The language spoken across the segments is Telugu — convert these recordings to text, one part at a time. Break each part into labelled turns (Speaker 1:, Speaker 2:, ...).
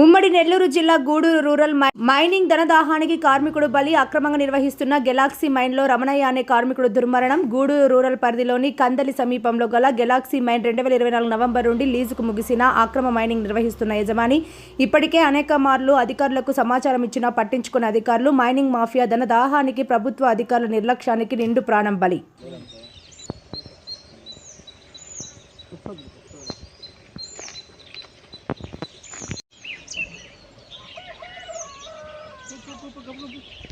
Speaker 1: ఉమ్మడి నెల్లూరు జిల్లా గూడూరు రూరల్ మైనింగ్ ధనదాహానికి కార్మికుడు బలి అక్రమంగా నిర్వహిస్తున్న గెలాక్సీ మైన్లో రమణయ్య అనే కార్మికుడు దుర్మరణం. గూడూరు రూరల్ పరిధిలోని కందలి సమీపంలో గల గెలాక్సీ మైన్ రెండు వేల ఇరవై నాలుగు నవంబర్ నుండి లీజుకు ముగిసిన అక్రమ మైనింగ్ నిర్వహిస్తున్న యజమాని ఇప్పటికే అనేక మార్లు అధికారులకు సమాచారం ఇచ్చినా పట్టించుకున్న అధికారులు మైనింగ్ మాఫియా ధనదాహానికి ప్రభుత్వ అధికారుల నిర్లక్ష్యానికి నిండు ప్రాణం బలి.
Speaker 2: Vamos, vamos.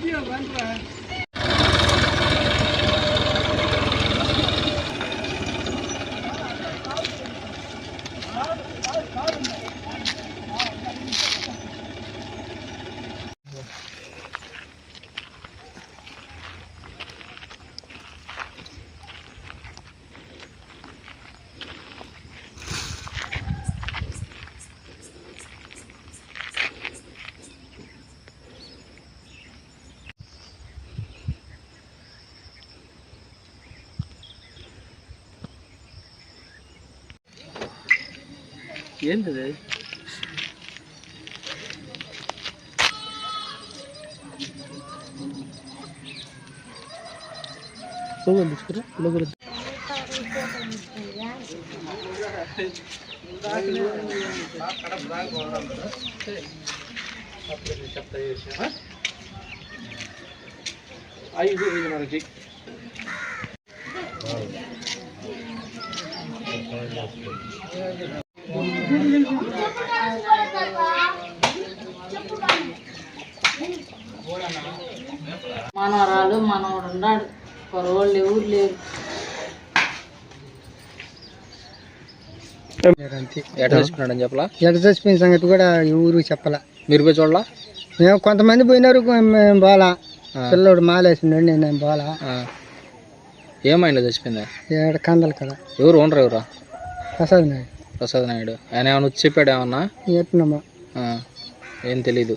Speaker 2: 不要玩出来。లోగోలు తీసుకురా లోగోలు ఐదు ఐదున్నరకి
Speaker 3: మనవరాలు మనవడు ఉన్నాడు. కురవాళ్ళు ఎవరు లేరు.
Speaker 2: చెప్పలా?
Speaker 4: ఎట చచ్చిపోయిన సంగతి కూడా ఊరు చెప్పాల.
Speaker 2: మీరు పోయి చూడలా?
Speaker 4: మేము కొంతమంది పోయినారు మేము పోలా పిల్లోడు మాలేసిండు నేను పోలా
Speaker 2: ఆ. ఏమైందో చచ్చిపోయిందా
Speaker 4: ఏడ కందలు కదా.
Speaker 2: ఎవరు ఓనర్ ఎవరా?
Speaker 4: ప్రసాద్ నాయుడు.
Speaker 2: ప్రసాద్ నాయుడు. ఆయన ఏమైనా వచ్చి చెప్పాడు ఏమన్నా. ఏం తెలీదు.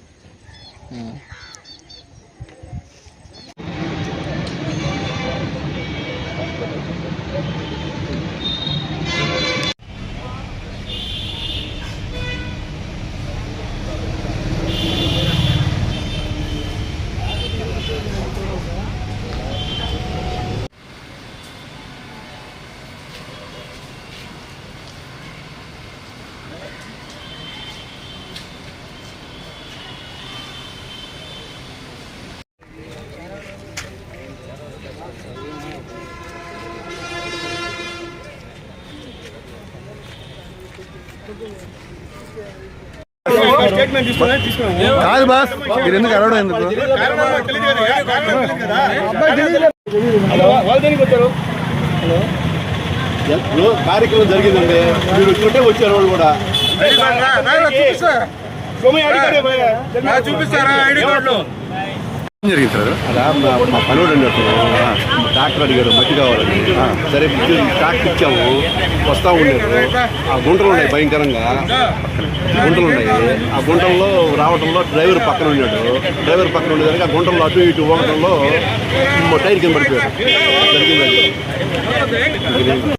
Speaker 5: కాదు బాస్ మీరు ఎందుకు అరవడం ఎందుకు?
Speaker 6: హలో. కార్యక్రమం జరిగిందండి. మీరు ఇక్కడే వచ్చారు వాళ్ళు కూడా.
Speaker 5: చూపిస్తారా ఐడి కార్డులు. జరిగింది సార్.
Speaker 6: అలా మా మా పనుడు అండి డాక్టర్ అడిగాడు మట్టి కావాలని. సరే ఇచ్చి- డాక్టర్ ఇచ్చాము వస్తా ఉండేది ఆ గుంటలు ఉన్నాయి భయంకరంగా. గుంటలు ఉన్నాయి. ఆ గుంటల్లో రావడంలో డ్రైవర్ పక్కన ఉన్నాడు. డ్రైవర్ పక్కన ఉండేదానికి ఆ గుంటల్లో అటు ఇటు పోవడంలో టైర్ కింద పడిపోయాడు. జరిగిందండి.